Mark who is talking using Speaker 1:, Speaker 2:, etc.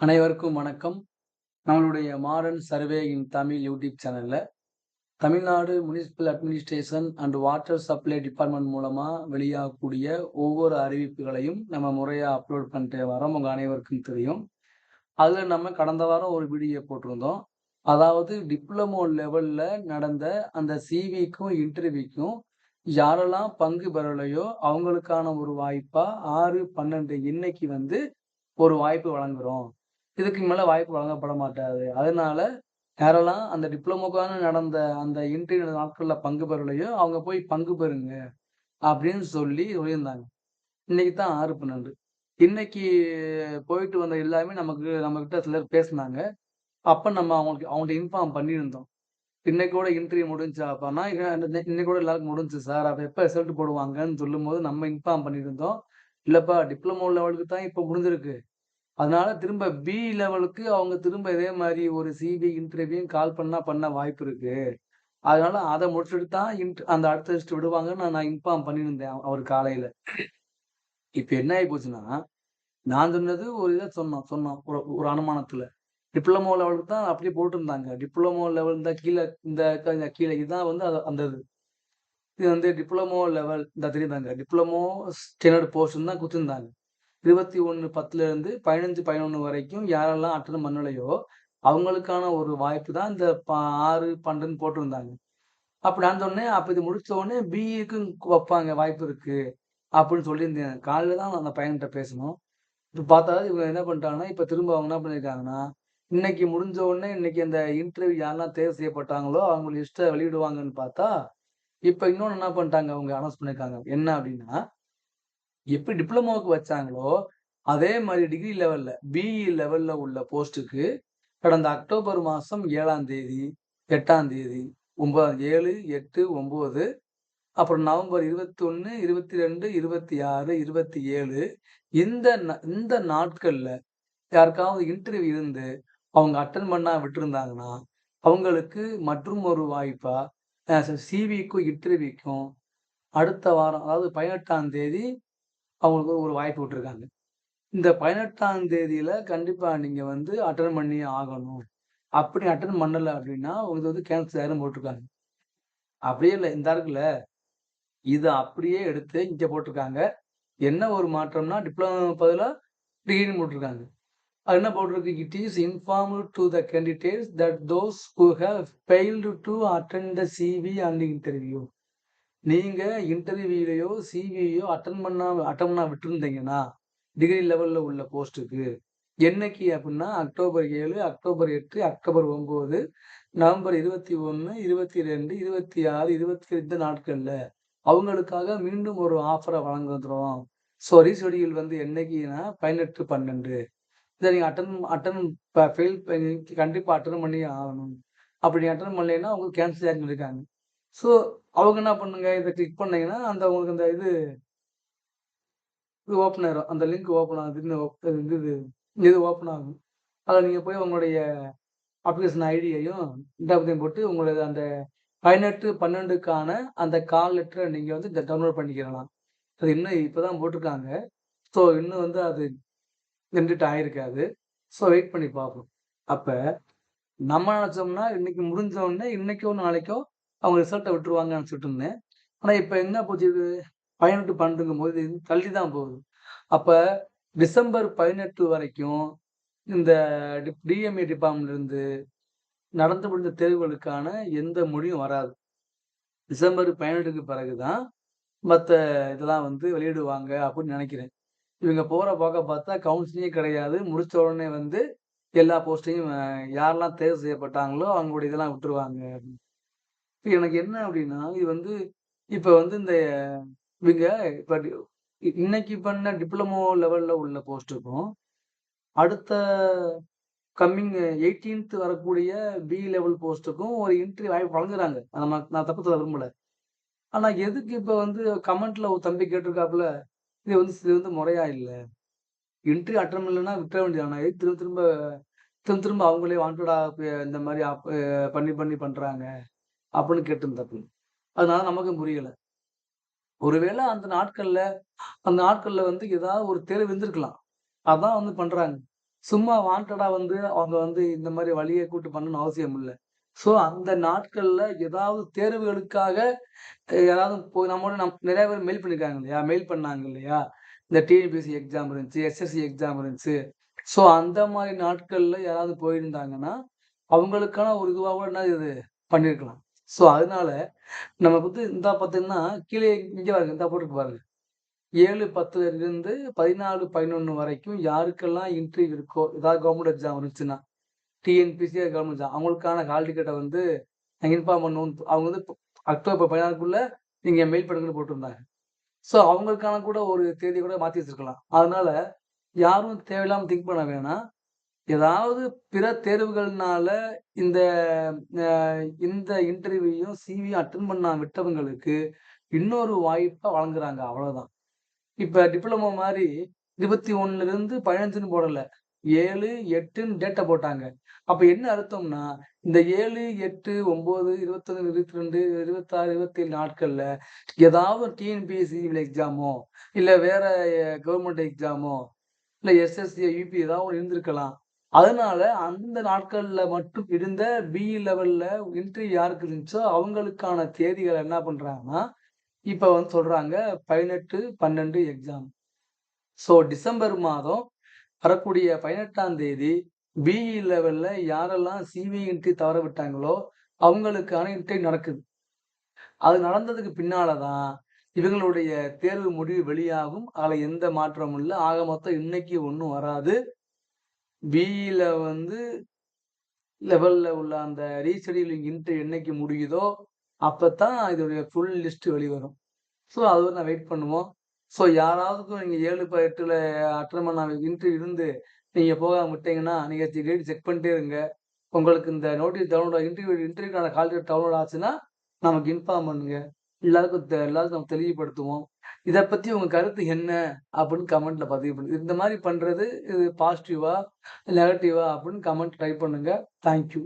Speaker 1: அனைவருக்கும் வணக்கம். நம்மளுடைய modern survey in Tamil YouTube சேனலில் Tamil Nadu municipal administration and water supply department மூலமாக வெளியாகக்கூடிய ஒவ்வொரு அறிவிப்புகளையும் நம்ம முறையாக அப்லோட் பண்ணிட்டு வரோம். உங்கள் அனைவருக்கும் தெரியும். அதில் நம்ம கடந்த வாரம் ஒரு வீடியோ போட்டிருந்தோம். அதாவது டிப்ளமோ லெவலில் நடந்த அந்த சிவிக்கும், இன்டர்வியூக்கும் யாரெல்லாம் பங்கு பெறலையோ அவங்களுக்கான ஒரு வாய்ப்பாக ஆறு பன்னெண்டு இன்னைக்கு வந்து ஒரு வாய்ப்பு வழங்குறோம். இதுக்கு மேல வாய்ப்பு வழங்கப்பட மாட்டாது. அதனால யாரெல்லாம் அந்த டிப்ளமோக்கான நடந்த அந்த இன்டர்வியூ நாட்களில் பங்கு பெறலையோ அவங்க போய் பங்கு பெறுங்க. அப்படின்னு சொல்லி சொல்லியிருந்தாங்க. இன்னைக்கு தான் 6/12. இன்னைக்கு போயிட்டு வந்த எல்லாமே நமக்கு நம்மக்கிட்ட சிலர் பேசினாங்க அப்போ நம்ம அவங்களுக்கு அவங்கள்ட்ட இன்ஃபார்ம் பண்ணியிருந்தோம். இன்னைக்கு கூட இன்டர்வியூ முடிஞ்சுச்சா இன்னைக்கு கூட எல்லாருக்கும் முடிஞ்சுச்சு சார். அப்போ எப்போ ரிசல்ட் போடுவாங்கன்னு சொல்லும்போது நம்ம இன்ஃபார்ம் பண்ணியிருந்தோம். இல்லைப்பா டிப்ளமோ லெவலுக்கு தான் இப்போ முடிஞ்சிருக்கு. அதனால திரும்ப பி லெவலுக்கு அவங்க திரும்ப இதே மாதிரி ஒரு சிவி இன்டர்வியூ கால் பண்ணா பண்ண வாய்ப்பு இருக்கு. அதனால அதை முடிச்சுட்டு தான் இன்ட் அந்த அடுத்த லிஸ்ட் விடுவாங்கன்னு நான் இன்ஃபார்ம் பண்ணியிருந்தேன் அவர் காலையில. இப்ப என்ன ஆகி போச்சுன்னா, நான் சொன்னது ஒரு இதை சொன்னோம் சொன்னோம். ஒரு ஒரு அனுமானத்துல. டிப்ளமோ லெவலுக்கு தான் அப்படியே போட்டிருந்தாங்க. டிப்ளமோ லெவல் இந்த கீழே இந்த கீழே இதுதான் வந்து அது அந்த இது. இது வந்து டிப்ளமோ லெவல் இந்த தெரியுதாங்க. டிப்ளமோ ஸ்டாண்டர்ட் போர்ஷன் தான் கொடுத்துருந்தாங்க 21/10ல இருந்து 15/11 வரைக்கும் யாரெல்லாம் அட்டன் பண்ணலையோ, அவங்களுக்கான ஒரு வாய்ப்பு தான் இந்த ப 6/12ன்னு போட்டிருந்தாங்க. அப்படி நான் சொன்னேன், இது முடிச்ச உடனே பிஇக்கும் வைப்பாங்க வாய்ப்பு இருக்கு. அப்படின்னு சொல்லியிருந்தேன். காலையில் தான் அந்த பையன்கிட்ட பேசணும். இப்போ பார்த்தா இவங்க என்ன பண்ணிட்டாங்கன்னா, இப்போ திரும்ப அவங்க என்ன பண்ணியிருக்காங்கன்னா, இன்னைக்கு முடிஞ்ச உடனே இன்னைக்கு அந்த இன்டர்வியூ யாரெல்லாம் தேர்வு செய்யப்பட்டாங்களோ அவங்க லிஸ்ட்டை வெளியிடுவாங்கன்னு பார்த்தா, இப்போ இன்னொன்று என்ன பண்ணிட்டாங்க அவங்க அனௌன்ஸ் பண்ணியிருக்காங்க. என்ன அப்படின்னா, எப்படி டிப்ளமோவுக்கு வச்சாங்களோ, அதே மாதிரி டிகிரி லெவல்ல பிஇ லெவல்ல உள்ள போஸ்ட்டுக்கு கடந்த அக்டோபர் மாதம் ஏழாம் தேதி, எட்டாம் தேதி, 9 7, 8, 9 அப்புறம் நவம்பர் 21, 22, 26, 27 இந்த ந இந்த நாட்களில் யாருக்காவது இன்டர்வியூ இருந்து அவங்க அட்டன் பண்ணா விட்டுருந்தாங்கன்னா அவங்களுக்கு மற்றும் ஒரு வாய்ப்பாக சிவிக்கும், இன்டர்வியூக்கும் அடுத்த வாரம் அதாவது 18ஆம் தேதி அவங்களுக்கு ஒரு வாய்ப்பு விட்டுருக்காங்க. இந்த 18ஆம் தேதியில கண்டிப்பா நீங்க வந்து அட்டன் பண்ணி ஆகணும். அப்படி அட்டன் பண்ணல அப்படின்னா, உங்களுக்கு வந்து கேன்சல் ஆயிரும்னு போட்டிருக்காங்க. அப்படியே இல்லை இந்தா இருக்குல்ல. இதை அப்படியே எடுத்து இங்கே போட்டிருக்காங்க. என்ன ஒரு மாற்றம்னா, டிப்ளமோ பதிலாக டிகிரின்னு போட்டிருக்காங்க. அது என்ன போட்டிருக்கு? It is inform to the candidates that those who have failed to attend the CV and interview. நீங்கள் இன்டர்வியூலையோ சிவியோ அட்டன் பண்ணாம அட்டன் பண்ணா விட்டுருந்தீங்கன்னா டிகிரி லெவலில் உள்ள போஸ்ட்டுக்கு என்னைக்கு அப்படின்னா, அக்டோபர் ஏழு அக்டோபர் எட்டு அக்டோபர் ஒம்பது நவம்பர் இருபத்தி ஒன்று இருபத்தி ரெண்டு இருபத்தி ஆறு இருபத்தி ரெண்டு நாட்களில் அவங்களுக்காக மீண்டும் ஒரு ஆஃபரை வழங்குறோம். ஸோ ரீஷெடியூல் வந்து என்னைக்குன்னா பதினெட்டு பன்னெண்டு. இதை நீங்கள் அட்டன் அட்டன் ஃபெயில் பண்ணி கண்டிப்பா அட்டெண்ட் ஆகணும். அப்படி அட்டன் பண்ணலைன்னா உங்களுக்கு கேன்சல் ஆகிருக்காங்க ஸோ அவங்க என்ன பண்ணுங்க, இதை கிளிக் பண்ணீங்கன்னா, அந்த உங்களுக்கு அந்த இது இது ஓப்பன் ஆயிரும். அந்த லிங்க் ஓப்பன் ஆகுதுன்னு இது இது இது ஓப்பன் ஆகும். அதில் நீங்கள் போய் உங்களுடைய அப்ளிகேஷன் ஐடியையும், டேட்டையும் போட்டு உங்களோட அந்த 18/12க்கான அந்த கால் லெட்டரை நீங்கள் வந்து டவுன்லோட் பண்ணிக்கிறலாம். அது இன்னும் இப்போ தான் போட்டிருக்காங்க. ஸோ இன்னும் வந்து அது நின்றுட்டு ஆயிருக்காது. ஸோ வெயிட் பண்ணி பார்ப்போம். அப்போ நம்ம நினச்சோம்னா இன்னைக்கு முடிஞ்சோடனே இன்னைக்கோ, நாளைக்கோ அவங்க ரிசல்ட்டை விட்டுருவாங்கன்னு நினச்சிட்டு இருந்தேன். ஆனா இப்ப என்ன போச்சு இது 18/12ங்கும்போது இது தள்ளி தான் போகுது. அப்ப டிசம்பர் 18 வரைக்கும் இந்த டிப் டிபார்ட்மெண்ட்லேருந்து டிபார்ட்மெண்ட்ல இருந்து நடந்து முடிந்த தேர்வுகளுக்கான எந்த மொழியும் வராது. டிசம்பர் 18க்கு பிறகு தான் மத்த இதெல்லாம் வந்து வெளியிடுவாங்க அப்படின்னு நினைக்கிறேன். இவங்க போற போக பார்த்தா கவுன்சிலிங்கே கிடையாது. முடிச்ச உடனே வந்து எல்லா போஸ்ட்டையும் யாரெல்லாம் தேர்வு செய்யப்பட்டாங்களோ அவங்களுடைய இதெல்லாம் விட்டுருவாங்க. இப்போ எனக்கு என்ன அப்படின்னா, இது வந்து இப்ப வந்து இந்த இவங்க இப்போ இன்னைக்கு பண்ண டிப்ளமோ லெவல்ல உள்ள போஸ்ட்டுக்கும், அடுத்த கம்மிங் 18த் வரக்கூடிய பி லெவல் போஸ்ட்டுக்கும் ஒரு இன்ட்ரி வாய்ப்பு வழங்குறாங்க. நம்ம நான் தப்பு சொல்ல விரும்பல. ஆனா எதுக்கு இப்ப வந்து கமெண்ட்ல ஒரு தம்பி கேட்டிருக்காப்புல, இது வந்து இது வந்து முறையா இல்லை இன்ட்ரி அட்டம் இல்லைன்னா விட்டுற வேண்டியதுதானே. எதுக்கு திரும்ப திரும்ப திரும்ப திரும்ப அவங்களே வாண்டடா இந்த மாதிரி பண்ணி பண்ணி பண்றாங்க. அப்படின்னு கேட்டிருந்தாப்பு அதனால நமக்கும் புரியல. ஒருவேளை அந்த நாட்கள்ல அந்த நாட்கள்ல வந்து ஏதாவது ஒரு தேர்வு இருந்திருக்கலாம். அதான் வந்து பண்றாங்க. சும்மா வாண்டடா வந்து அவங்க வந்து இந்த மாதிரி வழியை கூட்டு பண்ணணும்னு அவசியம் இல்லை ஸோ அந்த நாட்கள்ல ஏதாவது தேர்வுகளுக்காக அ யாராவது போய் நம்மளோட நம் நிறைய பேர் மெயில் பண்ணியிருக்காங்க இல்லையா? மெயில் பண்ணாங்க இல்லையா? இந்த டிஎன்பிஎஸ்சி எக்ஸாம் இருந்துச்சு, எஸ்எஸ்சி எக்ஸாம் இருந்துச்சு. ஸோ அந்த மாதிரி நாட்கள்ல யாராவது போயிருந்தாங்கன்னா, அவங்களுக்கான ஒரு இதுவாக கூட என்ன இது பண்ணியிருக்கலாம். ஸோ அதனால நம்ம வந்து இந்தா பார்த்தீங்கன்னா, கீழே இங்கே பாருங்க, இந்தா போட்டிருக்கு பாருங்க. 7, 10லிருந்து 14, 11 வரைக்கும் யாருக்கெல்லாம் இன்டர்வியூ இருக்கோ, ஏதாவது கவர்மெண்ட் எக்ஸாம் இருந்துச்சுன்னா, டிஎன்பிசி கவர்மெண்ட் எக்ஸாம் அவங்களுக்கான ஹால் டிக்கெட்டை வந்து நாங்கள் இன்ஃபார்ம் பண்ணுவோம். அவங்க வந்து அக்டோபர் 16க்குள்ள நீங்கள் மெயில் பண்ணுங்கன்னு போட்டிருந்தாங்க. ஸோ அவங்களுக்கான கூட ஒரு தேதி கூட மாற்றி வச்சிருக்கலாம். அதனால யாரும் தேவையில்லாமல் திங்க் பண்ண வேணாம். ஏதாவது பிற தேர்வுகள்னால இந்த இந்த இன்டர்வியூயும், சிவியும் அட்டன் பண்ண விட்டவங்களுக்கு இன்னொரு வாய்ப்பை வழங்குறாங்க அவ்வளோதான். இப்ப டிப்ளமோ மாதிரி இருபத்தி 21லிருந்து 15ன்னு போடல. ஏழு எட்டுன்னு டேட்டா போட்டாங்க. அப்ப என்ன அர்த்தம்னா, இந்த 7, 8, 9, 21, 22, 26, 27 நாட்கள்ல ஏதாவது டிஎன்பிஎஸ்சி எக்ஸாமோ, இல்ல வேற கவர்மெண்ட் எக்ஸாமோ, இல்ல எஸ்எஸ்சி, யுபி ஏதாவது ஒன்று இருந்திருக்கலாம். அதனால அந்த நாட்கள்ல மட்டும் இருந்த பிஇ லெவல்ல இன்ட்ரி யாருக்கு இருந்துச்சோ, அவங்களுக்கான தேதிகளை என்ன பண்றாங்கன்னா, இப்ப வந்து சொல்றாங்க 18, 12 எக்ஸாம். ஸோ டிசம்பர் மாதம் வரக்கூடிய 18ஆம் தேதி பிஇ லெவல்ல யாரெல்லாம் சிவி இன்ட்ரி தவற விட்டாங்களோ, அவங்களுக்கான இன்ட்ரி நடக்குது. அது நடந்ததுக்கு பின்னாலதான் இவங்களுடைய தேர்வு முடிவு வெளியாகும். அதில் எந்த மாற்றமும் இல்லை ஆக மொத்தம் இன்னைக்கு ஒன்றும் வராது. பிஇல வந்து லெவல்ல உள்ள அந்த ரீஷெடியூலிங் இன்டர்வியூ என்னைக்கு முடியுதோ, அப்பத்தான் இதோடைய ஃபுல் லிஸ்ட் வெளிவரும். ஸோ அதுவரை நான் வெயிட் பண்ணுவோம். ஸோ யாராவதுக்கும் நீங்க 7, 18ல அட்டெண்ட் பண்ண இன்ட்ரி இருந்து நீங்க போகாம விட்டீங்கன்னா, நீங்க டெய்லி செக் பண்ணிட்டே இருங்க. உங்களுக்கு இந்த நோட்டீஸ் டவுன்லோட் இன்டர்வியூ இன்டர்வியூக்கான கால் டவுன்லோட் ஆச்சுன்னா, நமக்கு இன்ஃபார்ம் பண்ணுங்க. எல்லாருக்கும் தெ எல்லாருக்கும் நம்ம தெளிவுபடுத்துவோம். இதை பற்றி உங்கள் கருத்து என்ன? அப்படின்னு கமெண்ட்டில் பதிவு பண்ணுங்க. இந்த மாதிரி பண்ணுறது இது பாசிட்டிவா? நெகட்டிவா? அப்படின்னு கமெண்ட் டைப் பண்ணுங்கள் தேங்க் யூ.